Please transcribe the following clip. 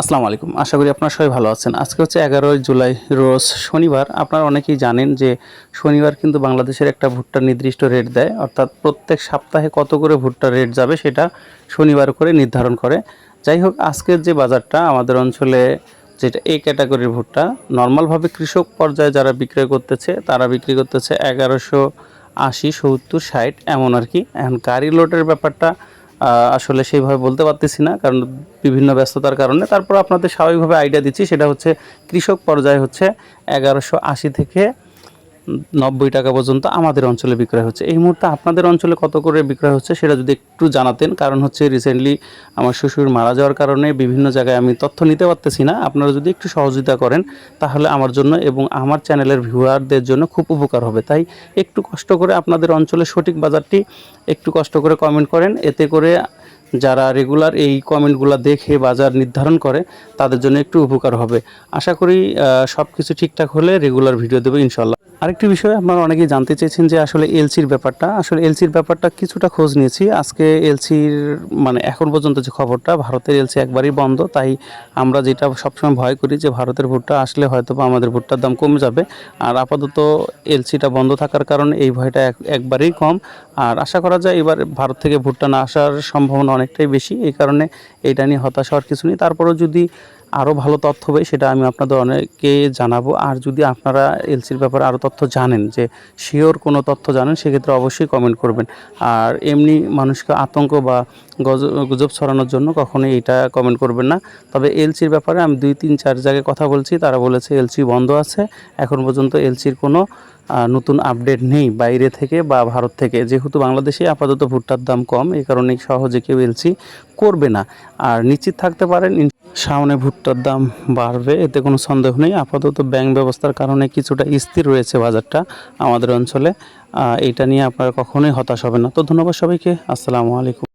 আসসালামু আলাইকুম। আশা করি আপনারা সবাই ভালো আছেন। আজকে হচ্ছে এগারোই জুলাই, রোজ শনিবার। আপনারা অনেকেই জানেন যে শনিবার কিন্তু বাংলাদেশের একটা ভুট্টার নির্দিষ্ট রেট দেয়। অর্থাৎ প্রত্যেক সপ্তাহে কত করে ভুট্টার রেট যাবে সেটা শনিবার করে নির্ধারণ করে। যাই হোক, আজকের যে বাজারটা আমাদের অঞ্চলে যেটা এই ক্যাটাগরির ভুট্টা, নর্মালভাবে কৃষক পর্যায়ে যারা বিক্রয় করতেছে, তারা বিক্রি করতেছে এগারোশো আশি সত্তর ষাট, এমন আর কি। এখন গাড়ি লোডের ব্যাপারটা আসলে সেইভাবে বলতে পারতেছি না, কারণ বিভিন্ন ব্যস্ততার কারণে। তারপর আপনাদের স্বাভাবিকভাবে আইডিয়া দিচ্ছি, সেটা হচ্ছে কৃষক পর্যায়ে হচ্ছে এগারোশো আশি থেকে নব্বই টাকা পর্যন্ত আমাদের অঞ্চলে বিক্রয় হচ্ছে। এই মুহূর্তে আপনাদের অঞ্চলে কত করে বিক্রয় হচ্ছে সেটা যদি একটু জানাতেন, কারণ হচ্ছে রিসেন্টলি আমার শ্বশুর মারা যাওয়ার কারণে বিভিন্ন জায়গায় আমি তথ্য নিতে পারতেছি না। আপনারা যদি একটু সহযোগিতা করেন, তাহলে আমার জন্য এবং আমার চ্যানেলের ভিউয়ারদের জন্য খুব উপকার হবে। তাই একটু কষ্ট করে আপনাদের অঞ্চলের সঠিক বাজারটি একটু কষ্ট করে কমেন্ট করেন। এতে করে যারা রেগুলার এই কমেন্টগুলো দেখে বাজার নির্ধারণ করে, তাদের জন্য একটু উপকার হবে। আশা করি সব কিছু ঠিকঠাক হলে রেগুলার ভিডিও দেবো ইনশাল্লাহ আরেকটি বিষয়, আপনারা অনেকেই জানতে চেয়েছেন যে আসলে এলসির ব্যাপারটা। আসলে এলসির ব্যাপারটা কিছুটা খোঁজ নিয়েছি। আজকে এলসির মানে এখন পর্যন্ত যে খবরটা, ভারতের এলসি একবারই বন্ধ। তাই আমরা যেটা সবসময় ভয় করি যে ভারতের ভুট্টা আসলে হয়তো বা আমাদের ভুট্টার দাম কমে যাবে। আর আপাতত এলসিটা বন্ধ থাকার কারণে এই ভয়টা এক- একবারেই কম। আর আশা করা যায় এবার ভারত থেকে ভুট্টা না আসার সম্ভাবনা অনেকটাই বেশি। এই কারণে এটা নিয়ে হতাশ হওয়ার কিছু নেই। তারপরেও যদি আরও ভালো তথ্য হবে, সেটা আমি আপনাদের অনেকে জানাব। আর যদি আপনারা এলসির ব্যাপারে আরও তথ্য জানেন, যে শিওর কোনো তথ্য জানেন, সেক্ষেত্রে অবশ্যই কমেন্ট করবেন। আর এমনি মানুষকে আতঙ্ক বা গজ- গুজব ছড়ানোর জন্য কখনোই এটা কমেন্ট করবেন না। তবে এলসির ব্যাপারে আমি দুই তিন চার জায়গায় কথা বলছি, তারা বলেছে এলসি বন্ধ আছে। এখন পর্যন্ত এলসির কোনো নতুন আপডেট নেই বাইরে থেকে বা ভারত থেকে। যেহেতু বাংলাদেশে আপাতত ভুট্টার দাম কম এই কারণে সহজে কেউ এলসি করবে না। আর নিশ্চিত থাকতে পারেন সামনে ভুট্টার দাম বাড়বে, এতে কোনো সন্দেহ নেই। আপাতত ব্যাংক ব্যবস্থার কারণে কিছুটা স্থির রয়েছে বাজারটা আমাদের অঞ্চলে। এটা নিয়ে আপনারা কখনোই হতাশ হবে না। তো ধন্যবাদ সবাইকে। আসসালামু আলাইকুম।